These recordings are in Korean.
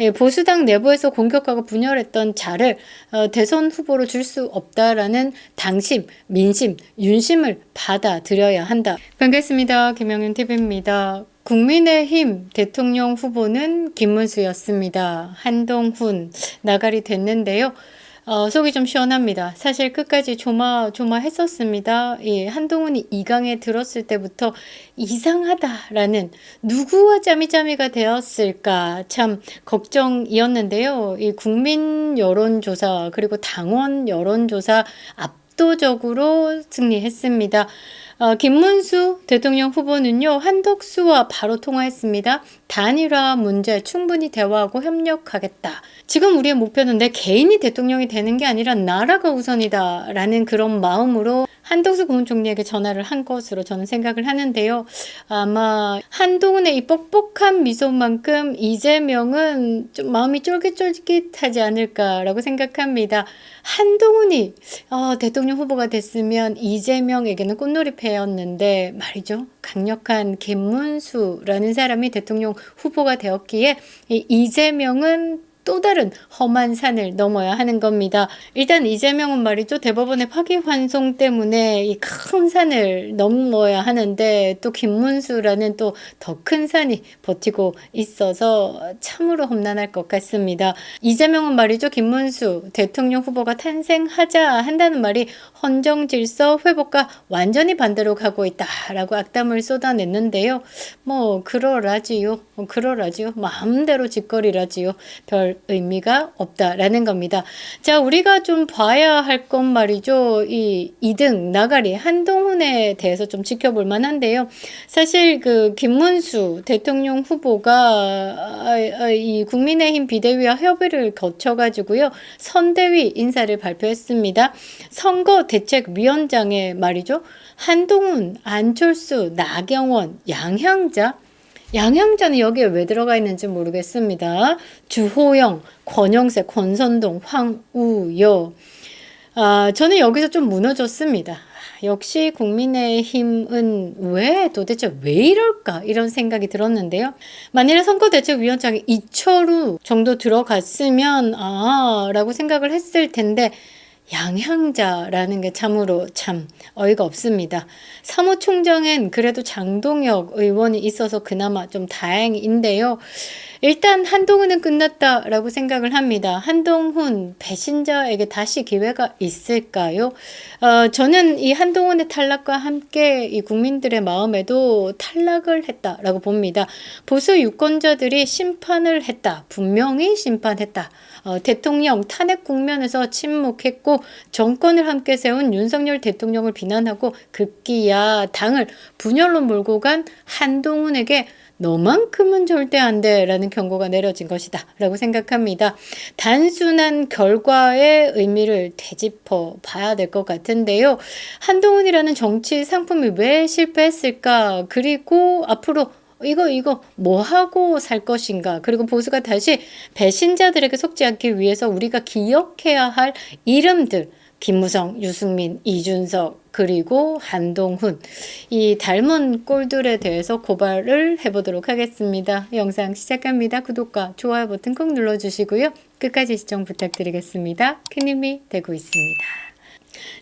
예, 보수당 내부에서 공격하고 분열했던 자를 어, 대선 후보로 줄 수 없다라는 당심, 민심, 윤심을 받아들여야 한다. 반갑습니다. 김영윤 TV입니다. 국민의힘 대통령 후보는 김문수였습니다. 한동훈 나가리 됐는데요. 어, 속이 좀 시원합니다. 사실 끝까지 조마조마했었습니다. 예, 한동훈이 이강에 들었을 때부터 이상하다라는 누구와 짬이짬이가 되었을까 참 걱정이었는데요. 이 국민 여론조사 그리고 당원 여론조사 압도적으로 승리했습니다. 어, 김문수 대통령 후보는요, 한덕수와 바로 통화했습니다. 단일화 문제 충분히 대화하고 협력하겠다. 지금 우리의 목표는 내 개인이 대통령이 되는 게 아니라 나라가 우선이다. 라는 그런 마음으로 한덕수 국무총리에게 전화를 한 것으로 저는 생각을 하는데요. 아마 한동훈의 이 뻑뻑한 미소만큼 이재명은 좀 마음이 쫄깃쫄깃하지 않을까라고 생각합니다. 한동훈이 어, 대통령 후보가 됐으면 이재명에게는 꽃놀이 패였는데 말이죠. 강력한 김문수라는 사람이 대통령 후보가 되었기에 이 이재명은 또 다른 험한 산을 넘어야 하는 겁니다. 일단 이재명은 말이죠. 대법원의 파기환송 때문에 이 큰 산을 넘어야 하는데 또 김문수라는 또 더 큰 산이 버티고 있어서 참으로 험난할 것 같습니다. 이재명은 말이죠. 김문수 대통령 후보가 탄생하자 한다는 말이 헌정 질서 회복과 완전히 반대로 가고 있다라고 악담을 쏟아냈는데요. 뭐 그러라지요. 그러라지요. 마음대로 짓거리라지요. 별 의미가 없다라는 겁니다. 자, 우리가 좀 봐야 할 건 말이죠. 이 2등 나가리 한동훈에 대해서 좀 지켜볼 만한데요. 사실 그 김문수 대통령 후보가 아, 아, 이 국민의힘 비대위와 협의를 거쳐가지고요. 선대위 인사를 발표했습니다. 선거 대책위원장에 말이죠. 한동훈, 안철수, 나경원, 양향자 양향자는 여기에 왜 들어가 있는지 모르겠습니다. 주호영, 권영세, 권선동, 황우여. 아, 저는 여기서 좀 무너졌습니다. 역시 국민의힘은 왜 도대체 왜 이럴까 이런 생각이 들었는데요. 만일에 선거대책위원장에 이철우 정도 들어갔으면 아 라고 생각을 했을 텐데 양향자라는 게 참으로 참 어이가 없습니다. 사무총장엔 그래도 장동혁 의원이 있어서 그나마 좀 다행인데요. 일단 한동훈은 끝났다라고 생각을 합니다. 한동훈 배신자에게 다시 기회가 있을까요? 어, 저는 이 한동훈의 탈락과 함께 이 국민들의 마음에도 탈락을 했다라고 봅니다. 보수 유권자들이 심판을 했다. 분명히 심판했다. 어, 대통령 탄핵 국면에서 침묵했고 정권을 함께 세운 윤석열 대통령을 비난하고 급기야 당을 분열로 몰고 간 한동훈에게 너만큼은 절대 안 돼. 라는 경고가 내려진 것이다. 라고 생각합니다. 단순한 결과의 의미를 되짚어 봐야 될 것 같은데요. 한동훈이라는 정치 상품이 왜 실패했을까? 그리고 앞으로 이거 이거 뭐 하고 살 것인가 그리고 보수가 다시 배신자들에게 속지 않기 위해서 우리가 기억해야 할 이름들 김무성, 유승민, 이준석 그리고 한동훈 이 닮은 꼴들에 대해서 고발을 해보도록 하겠습니다. 영상 시작합니다. 구독과 좋아요 버튼 꼭 눌러주시고요. 끝까지 시청 부탁드리겠습니다. 큰 힘이 되고 있습니다.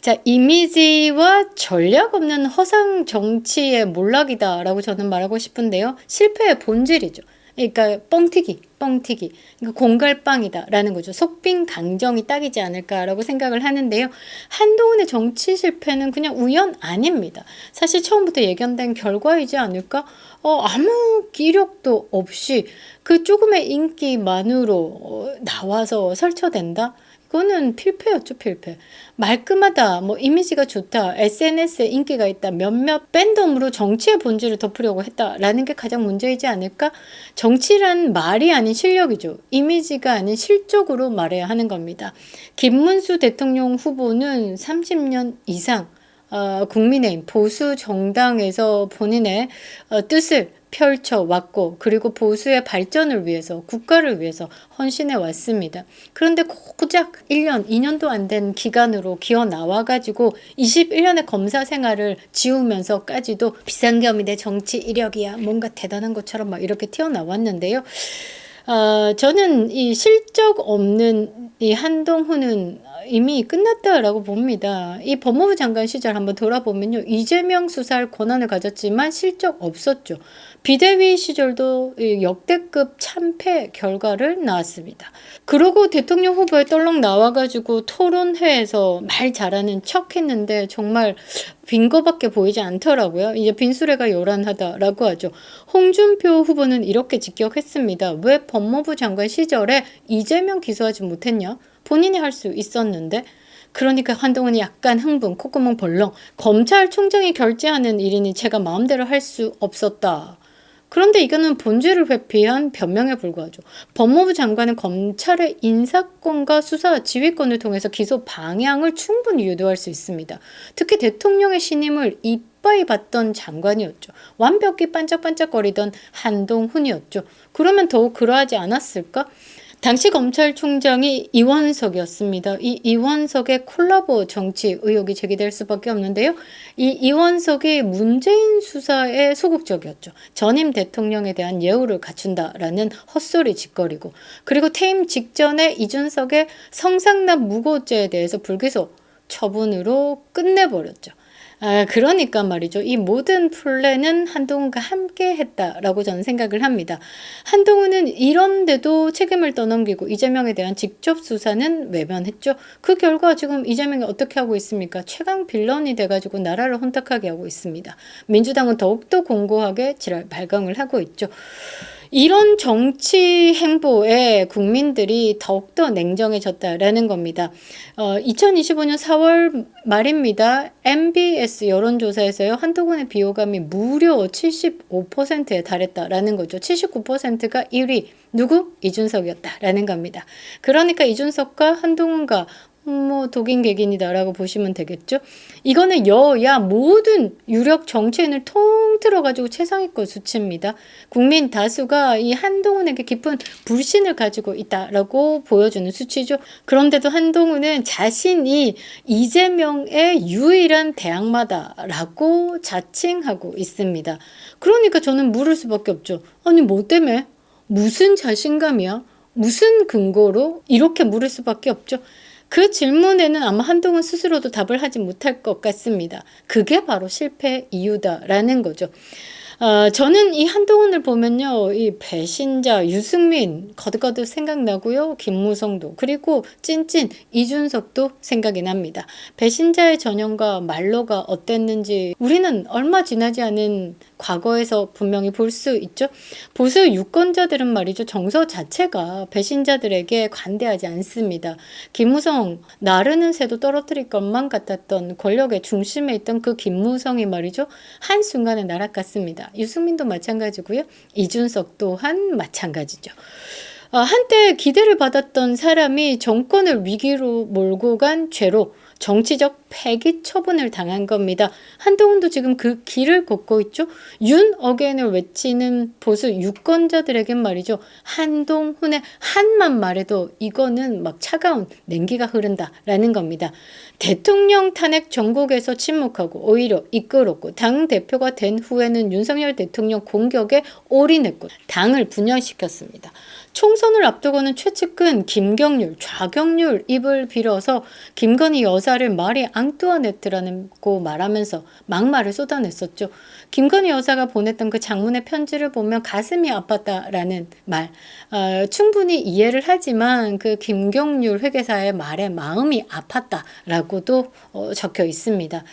자, 이미지와 전략 없는 허상 정치의 몰락이다라고 저는 말하고 싶은데요. 실패의 본질이죠. 그러니까 뻥튀기, 뻥튀기. 그러니까 공갈빵이다라는 거죠. 속빈 강정이 딱이지 않을까라고 생각을 하는데요. 한동훈의 정치 실패는 그냥 우연 아닙니다. 사실 처음부터 예견된 결과이지 않을까? 어, 아무 기력도 없이 그 조금의 인기만으로 어, 나와서 설쳐된다? 그거는 필패였죠, 필패. 말끔하다, 뭐 이미지가 좋다, SNS에 인기가 있다, 몇몇 밴덤으로 정치의 본질을 덮으려고 했다라는 게 가장 문제이지 않을까? 정치란 말이 아닌 실력이죠. 이미지가 아닌 실적으로 말해야 하는 겁니다. 김문수 대통령 후보는 30년 이상 어, 국민의힘 보수 정당에서 본인의 어, 뜻을 펼쳐왔고 그리고 보수의 발전을 위해서 국가를 위해서 헌신해 왔습니다. 그런데 고작 1년, 2년도 안 된 기간으로 기어 나와가지고 21년의 검사 생활을 지우면서까지도 비상겸이 내 정치 이력이야 뭔가 대단한 것처럼 막 이렇게 튀어나왔는데요. 어, 저는 이 실적 없는 이 한동훈은 이미 끝났다라고 봅니다. 이 법무부 장관 시절 한번 돌아보면요. 이재명 수사할 권한을 가졌지만 실적 없었죠. 비대위 시절도 이 역대급 참패 결과를 나왔습니다. 그러고 대통령 후보에 떨렁 나와가지고 토론회에서 말 잘하는 척 했는데 정말 빈 거밖에 보이지 않더라고요. 이제 빈수레가 요란하다라고 하죠. 홍준표 후보는 이렇게 직격했습니다. 왜 법무부 장관 시절에 이재명 기소하지 못했냐? 본인이 할 수 있었는데 그러니까 한동훈이 약간 흥분, 콧구멍 벌렁. 검찰총장이 결재하는 일이니 제가 마음대로 할 수 없었다. 그런데 이거는 본질을 회피한 변명에 불과하죠. 법무부 장관은 검찰의 인사권과 수사 지휘권을 통해서 기소 방향을 충분히 유도할 수 있습니다. 특히 대통령의 신임을 이빠이 받던 장관이었죠. 완벽히 반짝반짝거리던 한동훈이었죠. 그러면 더욱 그러하지 않았을까? 당시 검찰총장이 이원석이었습니다. 이 이원석의 콜라보 정치 의혹이 제기될 수밖에 없는데요. 이 이원석이 문재인 수사에 소극적이었죠. 전임 대통령에 대한 예우를 갖춘다라는 헛소리 짓거리고 그리고 퇴임 직전에 이준석의 성상납 무고죄에 대해서 불기소 처분으로 끝내버렸죠. 아, 그러니까 말이죠. 이 모든 플랜은 한동훈과 함께 했다라고 저는 생각을 합니다. 한동훈은 이런데도 책임을 떠넘기고 이재명에 대한 직접 수사는 외면했죠. 그 결과 지금 이재명이 어떻게 하고 있습니까? 최강 빌런이 돼가지고 나라를 혼탁하게 하고 있습니다. 민주당은 더욱더 공고하게 지랄 발광을 하고 있죠. 이런 정치 행보에 국민들이 더욱더 냉정해졌다라는 겁니다. 어, 2025년 4월 말입니다. MBS 여론조사에서요, 한동훈의 비호감이 무려 75%에 달했다라는 거죠. 79%가 1위. 누구? 이준석이었다라는 겁니다. 그러니까 이준석과 한동훈과 뭐 독인 객인이다라고 보시면 되겠죠. 이거는 여야 모든 유력 정치인을 통틀어 가지고 최상위권 수치입니다. 국민 다수가 이 한동훈에게 깊은 불신을 가지고 있다라고 보여주는 수치죠. 그런데도 한동훈은 자신이 이재명의 유일한 대항마다라고 자칭하고 있습니다. 그러니까 저는 물을 수밖에 없죠. 아니 뭐 때문에? 무슨 자신감이야? 무슨 근거로 이렇게 물을 수밖에 없죠. 그 질문에는 아마 한동훈 스스로도 답을 하지 못할 것 같습니다. 그게 바로 실패 이유다라는 거죠. 어, 저는 이 한동훈을 보면요, 이 배신자 유승민 거듭거듭 생각나고요, 김무성도 그리고 찐찐 이준석도 생각이 납니다. 배신자의 전형과 말로가 어땠는지 우리는 얼마 지나지 않은 과거에서 분명히 볼 수 있죠. 보수 유권자들은 말이죠. 정서 자체가 배신자들에게 관대하지 않습니다. 김무성 나르는 새도 떨어뜨릴 것만 같았던 권력의 중심에 있던 그 김무성이 말이죠. 한순간에 날아갔습니다. 유승민도 마찬가지고요. 이준석 또한 마찬가지죠. 어, 한때 기대를 받았던 사람이 정권을 위기로 몰고 간 죄로 정치적 폐기 처분을 당한 겁니다. 한동훈도 지금 그 길을 걷고 있죠. 윤 어게인을 외치는 보수 유권자들에겐 말이죠. 한동훈의 한만 말해도 이거는 막 차가운 냉기가 흐른다라는 겁니다. 대통령 탄핵 전국에서 침묵하고 오히려 이끌었고 당 대표가 된 후에는 윤석열 대통령 공격에 올인했고 당을 분열시켰습니다. 총선을 앞두고는 최측근 김경률, 좌경률 입을 빌어서 김건희 여사를 말이 앙뚜아네트라고 말하면서 막말을 쏟아냈었죠. 김건희 여사가 보냈던 그 장문의 편지를 보면 가슴이 아팠다라는 말 어, 충분히 이해를 하지만 그 김경률 회계사의 말에 마음이 아팠다라고도 어, 적혀 있습니다.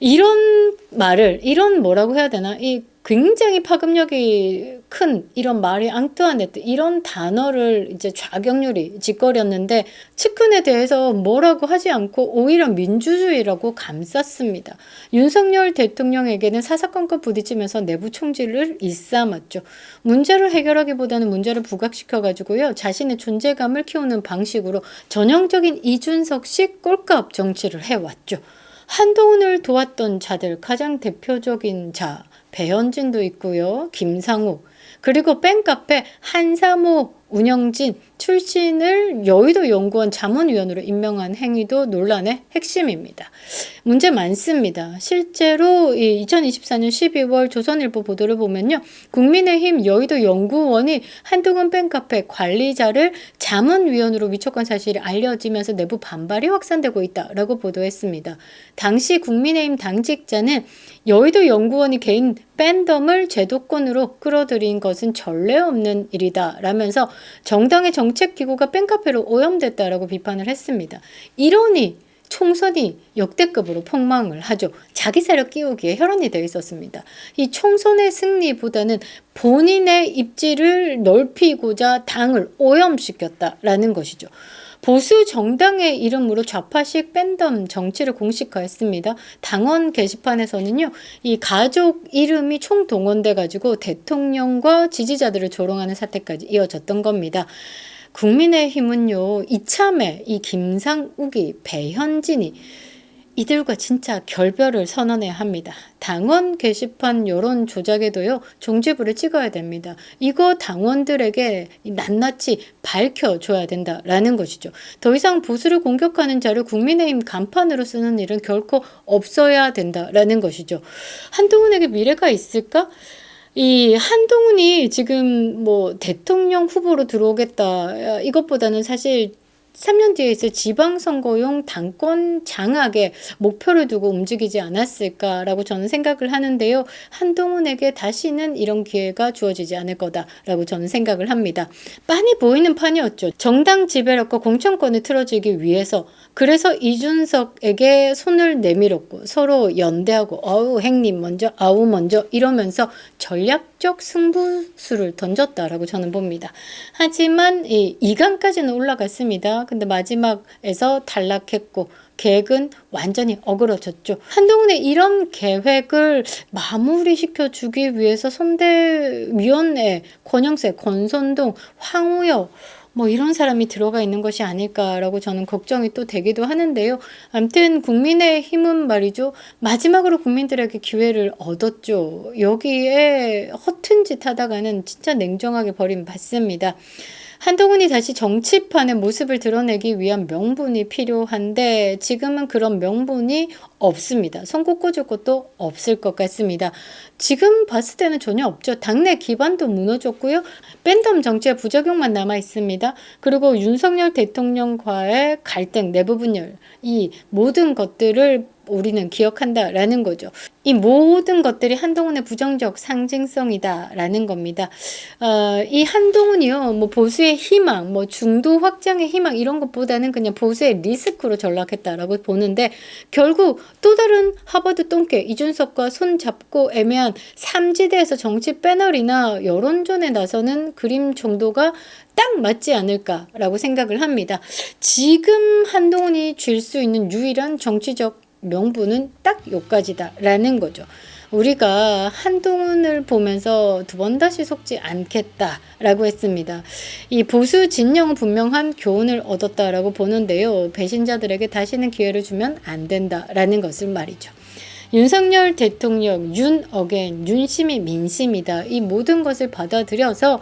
이런 말을 이런 뭐라고 해야 되나 이 굉장히 파급력이 큰 이런 말이 앙뚜아네트 이런 단어를 이제 좌경률이 짓거렸는데 측근에 대해서 뭐라고 하지 않고 오히려 민주주의라고 감쌌습니다. 윤석열 대통령에게는 사사건건 부딪히면서 내부 총질을 일삼았죠. 문제를 해결하기보다는 문제를 부각시켜 가지고요. 자신의 존재감을 키우는 방식으로 전형적인 이준석식 꼴값 정치를 해왔죠. 한동훈을 도왔던 자들 가장 대표적인 자 배현진도 있고요. 김상욱 그리고 팬카페 한사모 운영진 출신을 여의도 연구원 자문위원으로 임명한 행위도 논란의 핵심입니다. 문제 많습니다. 실제로 2024년 12월 조선일보 보도를 보면요. 국민의힘 여의도 연구원이 한동훈 팬카페 관리자를 자문위원으로 위촉한 사실이 알려지면서 내부 반발이 확산되고 있다라고 보도했습니다. 당시 국민의힘 당직자는 여의도 연구원이 개인 팬덤을 제도권으로 끌어들인 것은 전례 없는 일이다 라면서 정당의 정책기구가 팬카페로 오염됐다라고 비판을 했습니다. 이러니 총선이 역대급으로 폭망을 하죠. 자기 세력 끼우기에 혈안이 되어 있었습니다. 이 총선의 승리보다는 본인의 입지를 넓히고자 당을 오염시켰다라는 것이죠. 보수 정당의 이름으로 좌파식 팬덤 정치를 공식화했습니다. 당원 게시판에서는요, 이 가족 이름이 총동원돼 가지고 대통령과 지지자들을 조롱하는 사태까지 이어졌던 겁니다. 국민의힘은요, 이참에 이 김상욱이, 배현진이 이들과 진짜 결별을 선언해야 합니다. 당원 게시판 여론 조작에도요, 종지부를 찍어야 됩니다. 이거 당원들에게 낱낱이 밝혀줘야 된다라는 것이죠. 더 이상 보수를 공격하는 자를 국민의힘 간판으로 쓰는 일은 결코 없어야 된다라는 것이죠. 한동훈에게 미래가 있을까? 이 한동훈이 지금 뭐 대통령 후보로 들어오겠다 이것보다는 사실 3년 뒤에 있을 지방선거용 당권 장악에 목표를 두고 움직이지 않았을까라고 저는 생각을 하는데요. 한동훈에게 다시는 이런 기회가 주어지지 않을 거다라고 저는 생각을 합니다. 빤히 보이는 판이었죠. 정당 지배력과 공천권을 틀어주기 위해서 그래서 이준석에게 손을 내밀었고 서로 연대하고 어우 행님 먼저 아우 먼저 이러면서 전략적 승부수를 던졌다라고 저는 봅니다. 하지만 이 2강까지는 올라갔습니다. 근데 마지막에서 탈락했고 계획은 완전히 어그러졌죠. 한동훈의 이런 계획을 마무리시켜 주기 위해서 선대위원회 권영세, 권선동, 황우여 뭐 이런 사람이 들어가 있는 것이 아닐까라고 저는 걱정이 또 되기도 하는데요. 아무튼 국민의 힘은 말이죠. 마지막으로 국민들에게 기회를 얻었죠. 여기에 허튼 짓 하다가는 진짜 냉정하게 버림받습니다. 한동훈이 다시 정치판의 모습을 드러내기 위한 명분이 필요한데 지금은 그런 명분이 없습니다. 선거 꽂을 것도 없을 것 같습니다. 지금 봤을 때는 전혀 없죠. 당내 기반도 무너졌고요. 팬덤 정치의 부작용만 남아 있습니다. 그리고 윤석열 대통령과의 갈등, 내부 분열, 이 모든 것들을 우리는 기억한다라는 거죠. 이 모든 것들이 한동훈의 부정적 상징성이다라는 겁니다. 어, 이 한동훈이요, 뭐 보수의 희망, 뭐 중도 확장의 희망 이런 것보다는 그냥 보수의 리스크로 전락했다라고 보는데 결국 또 다른 하버드 똥개 이준석과 손 잡고 애매한 삼지대에서 정치 패널이나 여론전에 나서는 그림 정도가 딱 맞지 않을까라고 생각을 합니다. 지금 한동훈이 줄 수 있는 유일한 정치적 명분은 딱 요까지다라는 거죠. 우리가 한동훈을 보면서 두 번 다시 속지 않겠다라고 했습니다. 이 보수 진영은 분명한 교훈을 얻었다라고 보는데요. 배신자들에게 다시는 기회를 주면 안 된다라는 것을 말이죠. 윤석열 대통령, 윤 어겐, 윤심이 민심이다. 이 모든 것을 받아들여서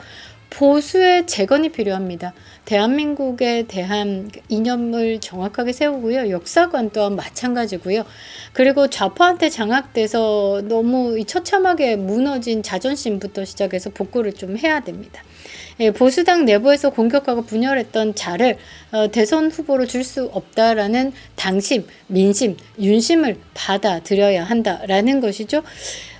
보수의 재건이 필요합니다. 대한민국에 대한 이념을 정확하게 세우고요. 역사관 또한 마찬가지고요. 그리고 좌파한테 장악돼서 너무 처참하게 무너진 자존심부터 시작해서 복구를 좀 해야 됩니다. 예, 보수당 내부에서 공격하고 분열했던 자를 어, 대선 후보로 줄 수 없다라는 당심, 민심, 윤심을 받아들여야 한다라는 것이죠.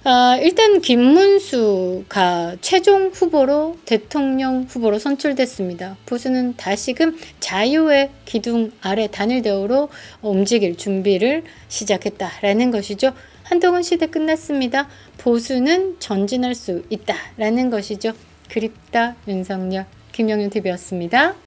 아, 일단 김문수가 최종 후보로 대통령 후보로 선출됐습니다. 보수는 다시금 자유의 기둥 아래 단일 대우로 움직일 준비를 시작했다라는 것이죠. 한동훈 시대 끝났습니다. 보수는 전진할 수 있다라는 것이죠. 그립다 윤석열 김영윤 TV였습니다.